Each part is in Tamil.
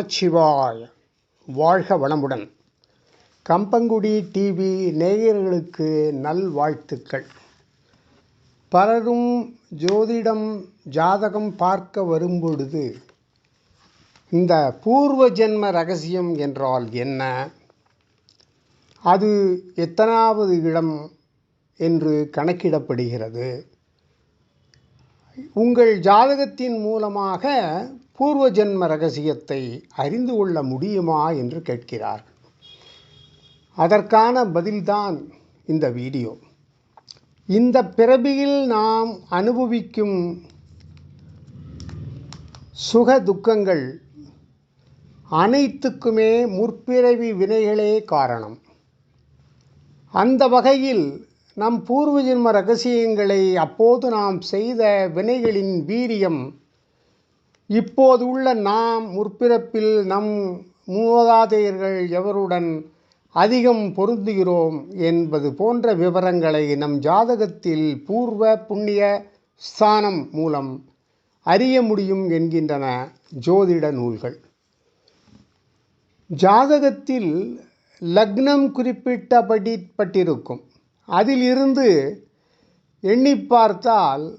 நமச்சிவாய். வாழ்க வளமுடன். கம்பங்குடி டிவி நேயர்களுக்கு நல்வாழ்த்துக்கள். பலரும் ஜோதிடம் ஜாதகம் பார்க்க வரும்பொழுது இந்த பூர்வ ஜென்ம ரகசியம் என்றால் என்ன? அது எத்தனாவது இடம் என்று கணக்கிடப்படுகிறது. உங்கள் ஜாதகத்தின் மூலமாக பூர்வ ஜென்ம ரகசியத்தை அறிந்து கொள்ள முடியுமா என்று கேட்கிறார். அதற்கான பதில்தான் இந்த வீடியோ. இந்த பிறவியில் நாம் அனுபவிக்கும் சுக துக்கங்கள் அனைத்துக்குமே முற்பிறவி வினைகளே காரணம். அந்த வகையில் நம் பூர்வ ஜென்ம ரகசியங்களை அப்போது நாம் செய்த வினைகளின் வீரியம் இப்போது உள்ள நாம் முற்பிறப்பில் நம் மூதாதையர்கள் எவருடன் அதிகம் பொருந்துகிறோம் என்பது போன்ற விவரங்களை நம் ஜாதகத்தில் பூர்வ புண்ணிய ஸ்தானம் மூலம் அறிய முடியும் என்கின்றன ஜோதிட நூல்கள். ஜாதகத்தில் லக்னம் குறிப்பிட்டபடி பட்டிருக்கும். அதிலிருந்து எண்ணி பார்த்தால்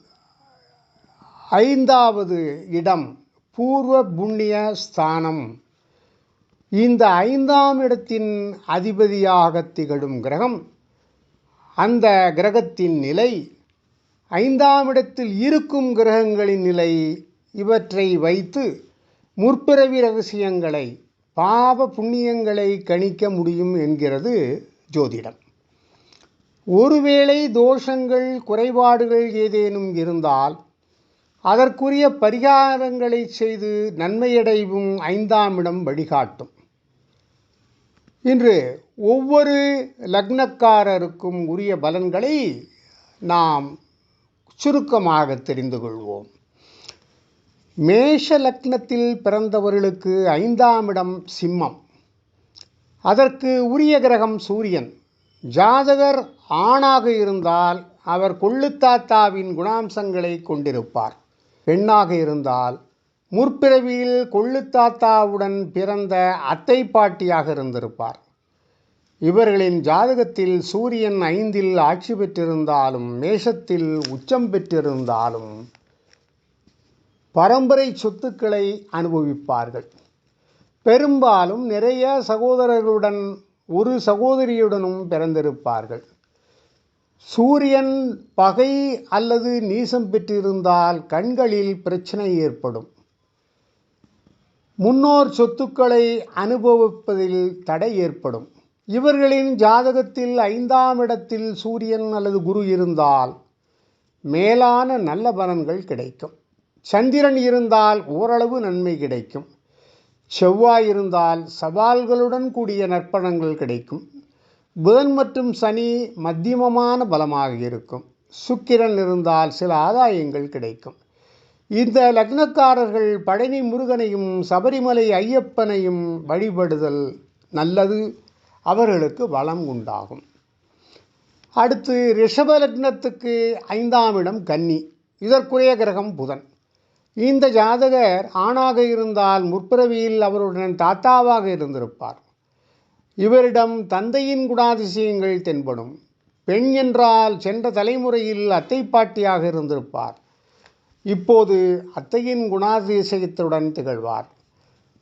ஐந்தாவது இடம் பூர்வ புண்ணிய ஸ்தானம். இந்த ஐந்தாம் இடத்தின் அதிபதியாக திகழும் கிரகம் அந்த கிரகத்தின் நிலை ஐந்தாம் இடத்தில் இருக்கும் கிரகங்களின் நிலை இவற்றை வைத்து முற்பிறவி ரகசியங்களை பாவ புண்ணியங்களை கணிக்க முடியும் என்கிறது ஜோதிடம். ஒருவேளை தோஷங்கள் குறைபாடுகள் ஏதேனும் இருந்தால் அதற்குரிய பரிகாரங்களை செய்து நன்மையடைவும் ஐந்தாம் இடம் வழிகாட்டும். இன்று ஒவ்வொரு லக்னக்காரருக்கும் உரிய பலன்களை நாம் சுருக்கமாக தெரிந்து கொள்வோம். மேஷ லக்னத்தில் பிறந்தவர்களுக்கு ஐந்தாம் இடம் சிம்மம். அதற்கு உரிய கிரகம் சூரியன். ஜாதகர் ஆணாக இருந்தால் அவர் கொள்ளுத்தாத்தாவின் குணாம்சங்களை கொண்டிருப்பார். பெண்ணாக இருந்தால் முற்பிறவியில் கொள்ளுத்தாத்தாவுடன் பிறந்த அத்தை பாட்டியாக இருந்திருப்பார். இவர்களின் ஜாதகத்தில் சூரியன் ஐந்தில் ஆட்சி பெற்றிருந்தாலும் மேஷத்தில் உச்சம் பெற்றிருந்தாலும் பரம்பரை சொத்துக்களை அனுபவிப்பார்கள். பெரும்பாலும் நிறைய சகோதரர்களுடன் ஒரு சகோதரியுடனும் பிறந்திருப்பார்கள். சூரியன் பகை அல்லது நீசம் பெற்றிருந்தால் கண்களில் பிரச்சனை ஏற்படும். முன்னோர் சொத்துக்களை அனுபவிப்பதில் தடை ஏற்படும். இவர்களின் ஜாதகத்தில் ஐந்தாம் இடத்தில் சூரியன் அல்லது குரு இருந்தால் மேலான நல்ல பலன்கள் கிடைக்கும். சந்திரன் இருந்தால் ஓரளவு நன்மை கிடைக்கும். செவ்வாய் இருந்தால் சவால்களுடன் கூடிய நற்பணங்கள் கிடைக்கும். புதன் மற்றும் சனி மத்தியமமான பலமாக இருக்கும். சுக்கிரன் இருந்தால் சில ஆதாயங்கள் கிடைக்கும். இந்த லக்னக்காரர்கள் பழனி முருகனையும் சபரிமலை ஐயப்பனையும் வழிபடுதல் நல்லது. அவர்களுக்கு வளம் உண்டாகும். அடுத்து ரிஷப லக்னத்துக்கு ஐந்தாம் இடம் கன்னி. இதற்குரிய கிரகம் புதன். இந்த ஜாதகர் ஆணாக இருந்தால் முற்பிறவியில் அவருடன் தாத்தாவாக இருந்திருப்பார். இவரிடம் தந்தையின் குணாதிசயங்கள் தென்படும். பெண் என்றால் சென்ற தலைமுறையில் அத்தை பாட்டியாக இருந்திருப்பார். இப்போது அத்தையின் குணாதிசயத்துடன் திகழ்வார்.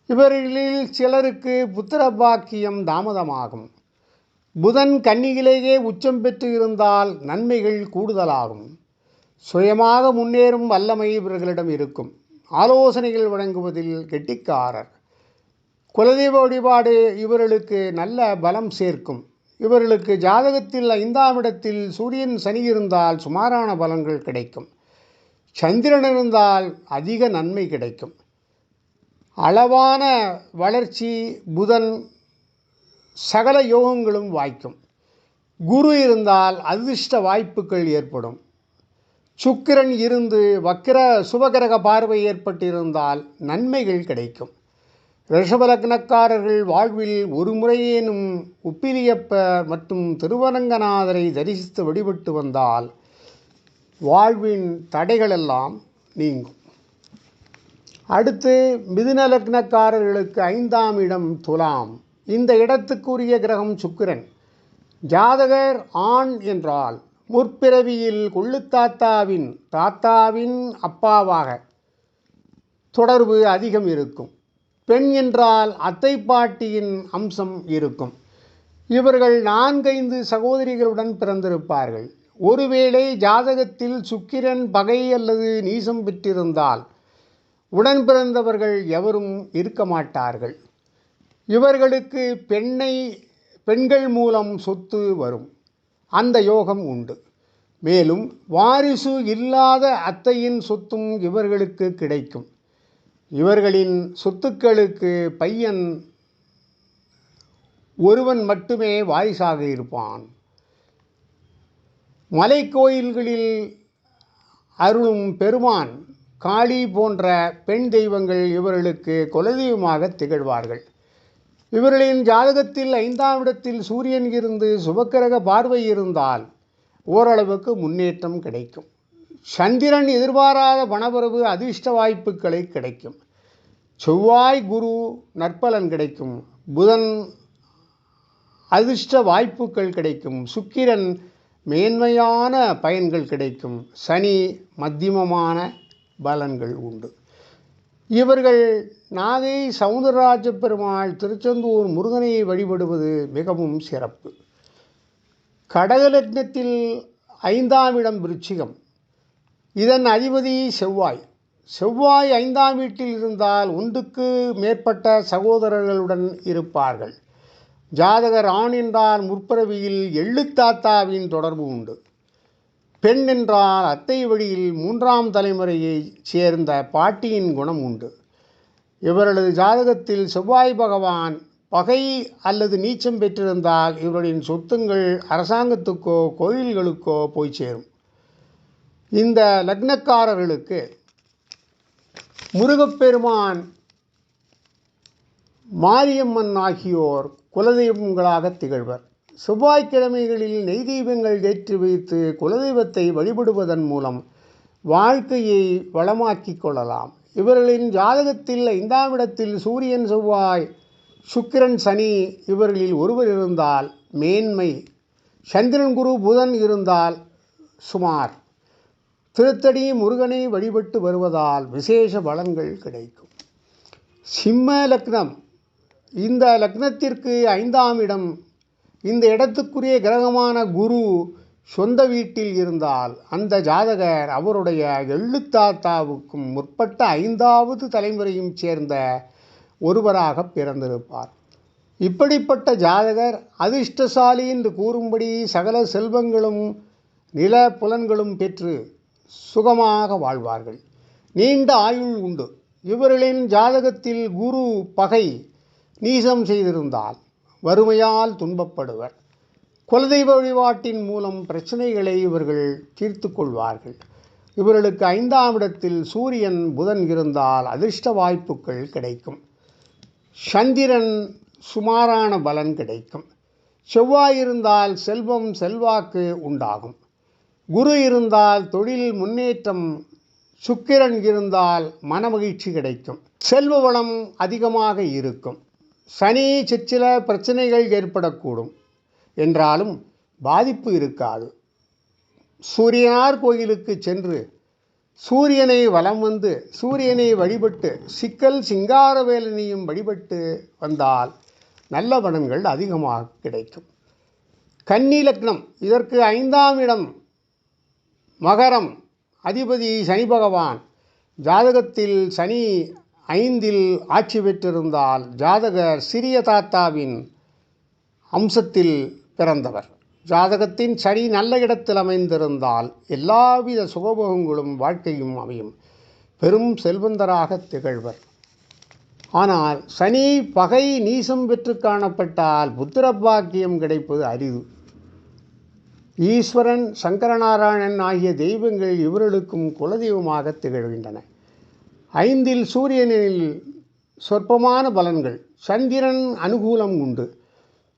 இவர்களில் சிலருக்கு புத்திர பாக்கியம் தாமதமாகும். புதன் கன்னியிலேயே உச்சம் பெற்று இருந்தால் நன்மைகள் கூடுதலாகும். சுயமாக முன்னேறும் வல்லமை இவர்களிடம் இருக்கும். ஆலோசனைகள் வழங்குவதில் கெட்டிக்காரர். குலதெய்வ வழிபாடு இவர்களுக்கு நல்ல பலம் சேர்க்கும். இவர்களுக்கு ஜாதகத்தில் ஐந்தாம் இடத்தில் சூரியன் சனி இருந்தால் சுமாரான பலன்கள் கிடைக்கும். சந்திரன் இருந்தால் அதிக நன்மை கிடைக்கும். அளவான வளர்ச்சி புதன் சகல யோகங்களும் வாய்க்கும். குரு இருந்தால் அதிர்ஷ்ட வாய்ப்புகள் ஏற்படும். சுக்கிரன் இருந்து வக்கிர சுபகிரக பார்வை ஏற்பட்டிருந்தால் நன்மைகள் கிடைக்கும். ரிஷபலக்னக்காரர்கள் வாழ்வில் ஒரு முறையேனும் உப்பிலியப்ப மற்றும் திருவரங்கநாதரை தரிசித்து வழிபட்டு வந்தால் வாழ்வின் தடைகளெல்லாம் நீங்கும். அடுத்து மிதுன லக்னக்காரர்களுக்கு ஐந்தாம் இடம் துலாம். இந்த இடத்துக்குரிய கிரகம் சுக்கிரன். ஜாதகர் ஆண் என்றால் முற்பிறவியில் கொள்ளுத்தாத்தாவின் தாத்தாவின் அப்பாவாக தொடர்பு அதிகம் இருக்கும். பெண் என்றால் அத்தை பாட்டியின் அம்சம் இருக்கும். இவர்கள் நான்கைந்து சகோதரிகளுடன் பிறந்திருப்பார்கள். ஒருவேளை ஜாதகத்தில் சுக்கிரன் பகை அல்லது நீசம் பெற்றிருந்தால் உடன் பிறந்தவர்கள் எவரும் இருக்க மாட்டார்கள். இவர்களுக்கு பெண்ணை பெண்கள் மூலம் சொத்து வரும். அந்த யோகம் உண்டு. மேலும் வாரிசு இல்லாத அத்தையின் சொத்தும் இவர்களுக்கு கிடைக்கும். இவர்களின் சொத்துக்களுக்கு பையன் ஒருவன் மட்டுமே வாரிசாக இருப்பான். மலைக்கோயில்களில் அருளும் பெருமான் காளி போன்ற பெண் தெய்வங்கள் இவர்களுக்கு குலதெய்வமாக திகழ்வார்கள். இவர்களின் ஜாதகத்தில் ஐந்தாம் இடத்தில் சூரியன் இருந்து சுபக்கிரக பார்வை இருந்தால் ஓரளவுக்கு முன்னேற்றம் கிடைக்கும். சந்திரன் எதிர்பாராத பணவரவு அதிர்ஷ்ட வாய்ப்புகளை கிடைக்கும். செவ்வாய் குரு நற்பலன் கிடைக்கும். புதன் அதிர்ஷ்ட வாய்ப்புகள் கிடைக்கும். சுக்கிரன் மேன்மையான பயன்கள் கிடைக்கும். சனி மத்தியமமான பலன்கள் உண்டு. இவர்கள் நாகை சவுந்தரராஜ பெருமாள் திருச்செந்தூர் முருகனை வழிபடுவது மிகவும் சிறப்பு. கடகலக்னத்தில் ஐந்தாம் இடம் விருச்சிகம். இதன் அதிபதி செவ்வாய். செவ்வாய் ஐந்தாம் வீட்டில் இருந்தால் ஒன்றுக்கு மேற்பட்ட சகோதரர்களுடன் இருப்பார்கள். ஜாதகர் ஆண் என்றால் முற்பிறவியில் எள்ளுத்தாத்தாவின் தொடர்பு உண்டு. பெண் என்றால் அத்தை வழியில் மூன்றாம் தலைமுறையைச் சேர்ந்த பாட்டியின் குணம் உண்டு. இவர்களது ஜாதகத்தில் செவ்வாய் பகவான் பகை அல்லது நீச்சம் பெற்றிருந்தால் இவர்களின் சொத்துங்கள் அரசாங்கத்துக்கோ கோயில்களுக்கோ போய் சேரும். இந்த லக்னக்காரர்களுக்கு முருகப்பெருமான் மாரியம்மன் ஆகியோர் குலதெய்வங்களாக திகழ்வர். செவ்வாய்க்கிழமைகளில் நெய் தெய்வங்கள் ஏற்றி வைத்து குலதெய்வத்தை வழிபடுவதன் மூலம் வாழ்க்கையை வளமாக்கிக் கொள்ளலாம். இவர்களின் ஜாதகத்தில் ஐந்தாம் இடத்தில் சூரியன் செவ்வாய் சுக்கிரன் சனி இவர்களில் ஒருவர் இருந்தால் மேன்மை. சந்திரன் குரு புதன் இருந்தால் சுமார். திருத்தடி முருகனை வழிபட்டு வருவதால் விசேஷ பலன்கள் கிடைக்கும். சிம்ம லக்னம். இந்த லக்னத்திற்கு ஐந்தாம் இடம். இந்த இடத்துக்குரிய கிரகமான குரு சொந்த வீட்டில் இருந்தால் அந்த ஜாதகர் அவருடைய எள்ளுத்தாத்தாவுக்கும் முற்பட்ட ஐந்தாவது தலைமுறையும் சேர்ந்த ஒருவராக பிறந்திருப்பார். இப்படிப்பட்ட ஜாதகர் அதிர்ஷ்டசாலி என்று கூறும்படி சகல செல்வங்களும் நில புலன்களும் பெற்று சுகமாக வாழ்வார்கள். நீண்ட ஆயுள் உண்டு. இவர்களின் ஜாதகத்தில் குரு பகை நீசம் செய்திருந்தால் வறுமையால் துன்பப்படுவர். குலதெய்வ வழிபாட்டின் மூலம் பிரச்சனைகளை இவர்கள் தீர்த்து கொள்வார்கள். இவர்களுக்கு ஐந்தாம் இடத்தில் சூரியன் புதன் இருந்தால் அதிர்ஷ்ட வாய்ப்புகள் கிடைக்கும். சந்திரன் சுமாரான பலன் கிடைக்கும். செவ்வாய் இருந்தால் செல்வம் செல்வாக்கு உண்டாகும். குரு இருந்தால் தொழில் முன்னேற்றம் சுக்கிரன் இருந்தால் மனமகிழ்ச்சி கிடைக்கும். செல்வ வளம் அதிகமாக இருக்கும். சனி சிற்சில பிரச்சனைகள் ஏற்படக்கூடும். என்றாலும் பாதிப்பு இருக்காது. சூரியனார் கோயிலுக்கு சென்று சூரியனை வலம் வந்து சூரியனை வழிபட்டு சிக்கல் சிங்காரவேலனையும் வழிபட்டு வந்தால் நல்ல பலன்கள் அதிகமாக கிடைக்கும். கன்னி லக்னம் இதற்கு ஐந்தாம் இடம் மகரம். அதிபதி சனி பகவான். ஜாதகத்தில் சனி ஐந்தில் ஆட்சி பெற்றிருந்தால் ஜாதகர் சிறிய தாத்தாவின் அம்சத்தில் பிறந்தவர். ஜாதகத்தின் சனி நல்ல இடத்தில் அமைந்திருந்தால் எல்லாவித சுகபோகங்களும் வாழ்க்கையும் அமையும். பெரும் செல்வந்தராக திகழ்வர். ஆனால் சனி பகை நீசம் பெற்று காணப்பட்டால் புத்திர பாக்கியம் கிடைப்பது அரிது. ஈஸ்வரன் சங்கரநாராயணன் ஆகிய தெய்வங்கள் இவர்களுக்கும் குலதெய்வமாக திகழ்கின்றன. ஐந்தில் சூரியனில் சொற்பமான பலன்கள். சந்திரன் அனுகூலம் உண்டு.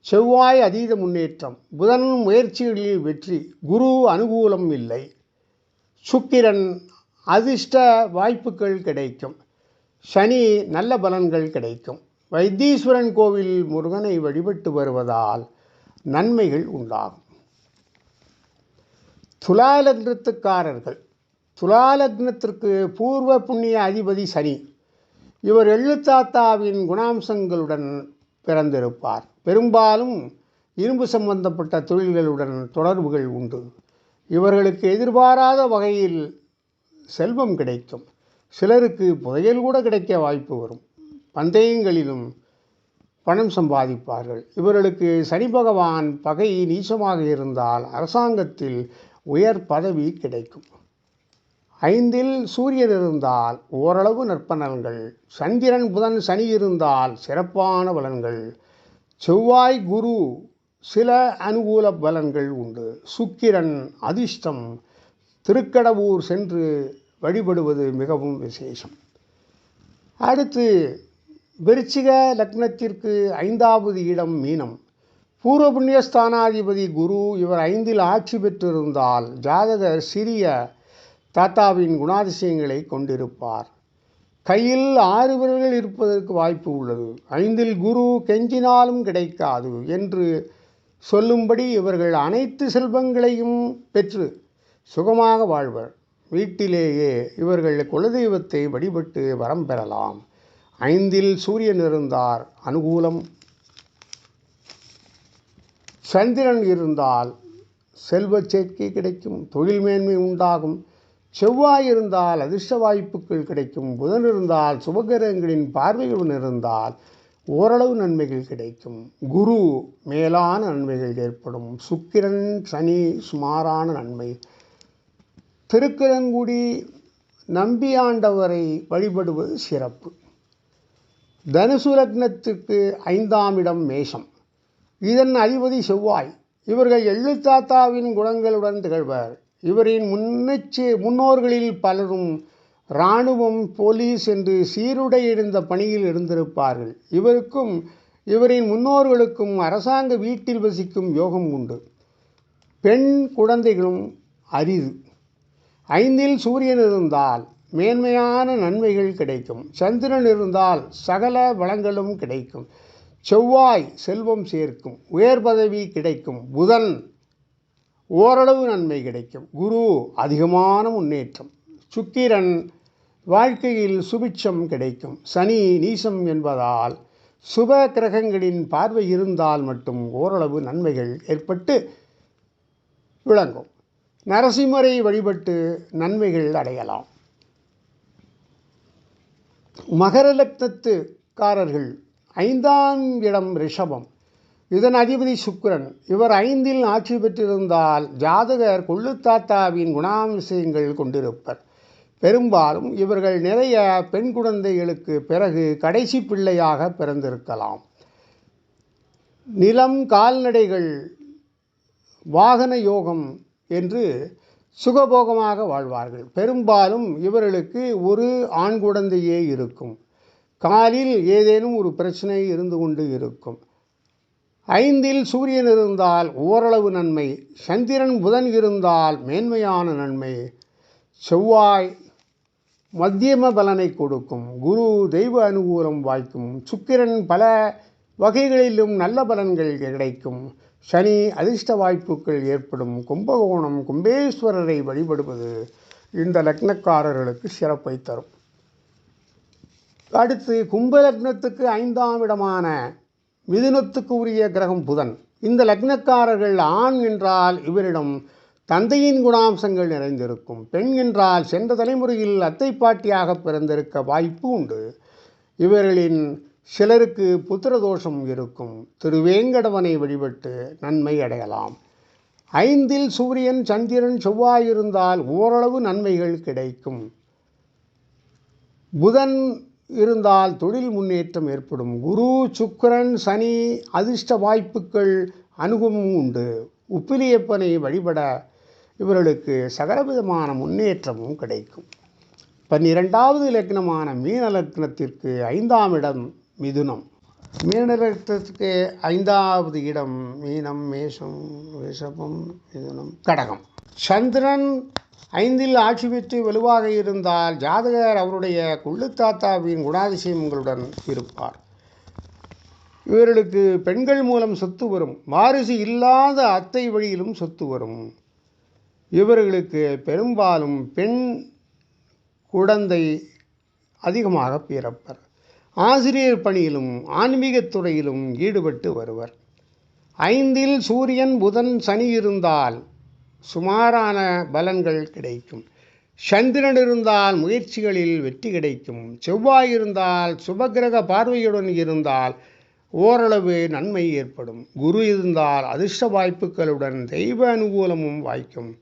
செவ்வாய் அதீத முன்னேற்றம். புதன் முயற்சிகளில் வெற்றி. குரு அனுகூலம் இல்லை. சுக்கிரன் அதிர்ஷ்ட வாய்ப்புகள் கிடைக்கும். சனி நல்ல பலன்கள் கிடைக்கும். வைத்தீஸ்வரன் கோவில் முருகனை வழிபட்டு வருவதால் நன்மைகள் உண்டாகும். துலாலக்னத்துக்காரர்கள். துலாலக்னத்திற்கு பூர்வ புண்ணிய அதிபதி சனி. இவர் எள்ளுத்தாத்தாவின் குணாம்சங்களுடன் பிறந்திருப்பார். பெரும்பாலும் இரும்பு சம்பந்தப்பட்ட தொழில்களுடன் தொடர்புகள் உண்டு. இவர்களுக்கு எதிர்பாராத வகையில் செல்வம் கிடைக்கும். சிலருக்கு புதையல் கூட கிடைக்க வாய்ப்பு வரும். பந்தயங்களிலும் பணம் சம்பாதிப்பார்கள். இவர்களுக்கு சனி பகவான் பகை நீச்சமாக இருந்தால் அரசாங்கத்தில் உயர் பதவி கிடைக்கும். ஐந்தில் சூரியன் இருந்தால் ஓரளவு நற்பலன்கள் சந்திரன் புதன் சனி இருந்தால் சிறப்பான பலன்கள் செவ்வாய் குரு சில அனுகூல பலன்கள் உண்டு. சுக்கிரன் அதிர்ஷ்டம் திருக்கடவூர் சென்று வழிபடுவது மிகவும் விசேஷம். அடுத்து விருச்சிக லக்னத்திற்கு ஐந்தாவது இடம் மீனம். பூர்வ புண்ணியஸ்தானாதிபதி குரு இவர் ஐந்தில் ஆட்சி பெற்றிருந்தால் ஜாதகர் சிறிய தாத்தாவின் குணாதிசயங்களை கொண்டிருப்பார். கையில் ஆறு விரல்கள் இருப்பதற்கு வாய்ப்பு உள்ளது. ஐந்தில் குரு கெஞ்சினாலும் கிடைக்காது என்று சொல்லும்படி இவர்கள் அனைத்து செல்வங்களையும் பெற்று சுகமாக வாழ்வர். வீட்டிலேயே இவர்கள் குலதெய்வத்தை வழிபட்டு வரம் பெறலாம். ஐந்தில் சூரியன் இருந்தார். அனுகூலம் சந்திரன் இருந்தால் செல்வ சேர்க்கை கிடைக்கும் தொழில் மேன்மை உண்டாகும். செவ்வாய் இருந்தால் அதிர்ஷ்ட வாய்ப்புகள் கிடைக்கும். புதன் இருந்தால் சுபகிரகங்களின் பார்வையுடன் இருந்தால் ஓரளவு நன்மைகள் கிடைக்கும். குரு மேலான நன்மைகள் ஏற்படும். சுக்கிரன் சனி சுமாரான நன்மை. திருக்கிழங்குடி நம்பியாண்டவரை வழிபடுவது சிறப்பு. தனுசு லக்னத்துக்கு ஐந்தாம் இடம் மேஷம். இதன் அதிபதி செவ்வாய். இவர்கள் எள்ளுத்தாத்தாவின் குணங்களுடன் திகழ்வர். இவரின் முன்னெச்சு முன்னோர்களில் பலரும் இராணுவம் போலீஸ் என்று சீருடை இருந்த பணியில் இருந்திருப்பார்கள். இவருக்கும் இவரின் முன்னோர்களுக்கும் அரசாங்க வீட்டில் வசிக்கும் யோகம் உண்டு. பெண் குழந்தைகளும் அரிது. ஐந்தில் சூரியன் இருந்தால் மேன்மையான நன்மைகள் கிடைக்கும். சந்திரன் இருந்தால் சகல வளங்களும் கிடைக்கும். செவ்வாய் செல்வம் சேர்க்கும் உயர் பதவி கிடைக்கும் புதன் ஓரளவு நன்மை கிடைக்கும் குரு அதிகமான முன்னேற்றம் சுக்கிரன் வாழ்க்கையில் சுபிட்சம் கிடைக்கும் சனி நீசம் என்பதால் சுப கிரகங்களின் பார்வை இருந்தால் மட்டும் ஓரளவு நன்மைகள் ஏற்பட்டு விளங்கும். நரசிம்மரை வழிபட்டு நன்மைகள் அடையலாம். மகர லக்னத்துக்காரர்கள் ஐந்தாம் இடம் ரிஷபம். இதன் அதிபதி சுக்கிரன். இவர் ஐந்தில் ஆட்சி பெற்றிருந்தால் ஜாதகர் கொள்ளுத்தாத்தாவின் குணாம்சயங்கள் கொண்டிருப்பர். பெரும்பாலும் இவர்கள் நிறைய பெண் குழந்தைகளுக்கு பிறகு கடைசி பிள்ளையாக பிறந்திருக்கலாம். நிலம் கால்நடைகள் வாகன யோகம் என்று சுகபோகமாக வாழ்வார்கள். பெரும்பாலும் இவர்களுக்கு ஒரு ஆண் குழந்தையே இருக்கும். காலில் ஏதேனும் ஒரு பிரச்சனை இருந்து கொண்டு இருக்கும். ஐந்தில் சூரியன் இருந்தால் ஓரளவு நன்மை சந்திரன் புதன் இருந்தால் மேன்மையான நன்மை. செவ்வாய் மத்தியம பலனை கொடுக்கும். குரு தெய்வ அனுகூலம் வாய்க்கும். சுக்கிரன் பல வகைகளிலும் நல்ல பலன்கள் கிடைக்கும். சனி அதிர்ஷ்ட வாய்ப்புகள் ஏற்படும். கும்பகோணம் கும்பேஸ்வரரை வழிபடுவது இந்த லக்னக்காரர்களுக்கு சிறப்பை தரும். அடுத்து கும்ப லக்னத்துக்கு ஐந்தாம் இடமான மிதுனத்துக்கு உரிய கிரகம் புதன். இந்த லக்னக்காரர்கள் ஆண் என்றால் இவரிடம் தந்தையின் குணாம்சங்கள் நிறைந்திருக்கும். பெண் என்றால் சென்ற தலைமுறையில் அத்தை பாட்டியாக பிறந்திருக்க வாய்ப்பு உண்டு. இவர்களின் சிலருக்கு புத்திர தோஷம் இருக்கும். திருவேங்கடவனை வழிபட்டு நன்மை அடையலாம். ஐந்தில் சூரியன் சந்திரன் செவ்வாய் இருந்தால் ஓரளவு நன்மைகள் கிடைக்கும். புதன் இருந்தால் தொழில் முன்னேற்றம் ஏற்படும். குரு சுக்கரன் சனி அதிர்ஷ்ட வாய்ப்புகள் அணுகமும் உண்டு. உப்பிலியப்பனை வழிபட இவர்களுக்கு சகலவிதமான முன்னேற்றமும் கிடைக்கும். பன்னிரெண்டாவது லக்னமான மீன லக்னத்திற்கு ஐந்தாம் இடம் மிதுனம். மீன லக்னத்திற்கு ஐந்தாவது இடம் மீனம் மேஷம் ரிஷபம் மிதுனம் கடகம். சந்திரன் ஐந்தில் ஆட்சி பெற்று வலுவாக இருந்தால் ஜாதகர் அவருடைய குள்ளுத்தாத்தாவின் குணாதிசயங்களுடன் இருப்பார். இவர்களுக்கு பெண்கள் மூலம் சொத்து வரும். வாரிசு இல்லாத அத்தை வழியிலும் சொத்து வரும். இவர்களுக்கு பெரும்பாலும் பெண் குழந்தை அதிகமாக பிறப்பர். ஆசிரியர் பணியிலும் ஆன்மீகத் துறையிலும் ஈடுபட்டு வருவர். ஐந்தில் சூரியன் புதன் சனி இருந்தால் சுமாரான பலன்கள் கிடைக்கும். சந்திரன் இருந்தால் முயற்சிகளில் வெற்றி கிடைக்கும். செவ்வாய் இருந்தால் சுபகிரக பார்வையுடன் இருந்தால் ஓரளவு நன்மை ஏற்படும். குரு இருந்தால் அதிர்ஷ்ட வாய்ப்புகளுடன் தெய்வ அனுகூலமும் வாய்க்கும்.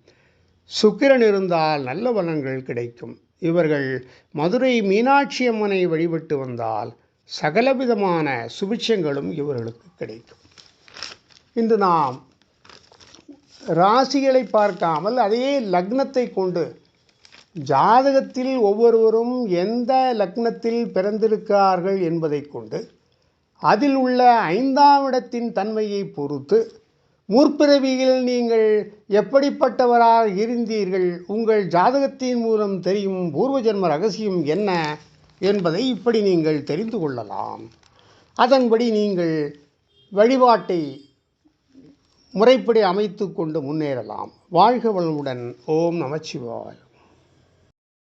சுக்கிரன் இருந்தால் நல்ல பலன்கள் கிடைக்கும். இவர்கள் மதுரை மீனாட்சி அம்மனை வழிபட்டு வந்தால் சகலவிதமான சுபிட்சங்களும் இவர்களுக்கு கிடைக்கும். இன்று நாம் ராசிகளை பார்க்காமல் அதே லக்னத்தை கொண்டு ஜாதகத்தில் ஒவ்வொருவரும் எந்த லக்னத்தில் பிறந்திருக்கிறார்கள் என்பதை கொண்டு அதில் உள்ள ஐந்தாம் இடத்தின் தன்மையை பொறுத்து முற்பிறவியில் நீங்கள் எப்படிப்பட்டவராக இருந்தீர்கள் உங்கள் ஜாதகத்தின் மூலம் தெரியும் பூர்வஜன்ம ரகசியம் என்ன என்பதை இப்படி நீங்கள் தெரிந்து கொள்ளலாம். அதன்படி நீங்கள் வழிபாட்டை முறைப்படி அமைத்து கொண்டு முன்னேறலாம். வாழ்க வளமுடன். ஓம் நமச்சிவாய்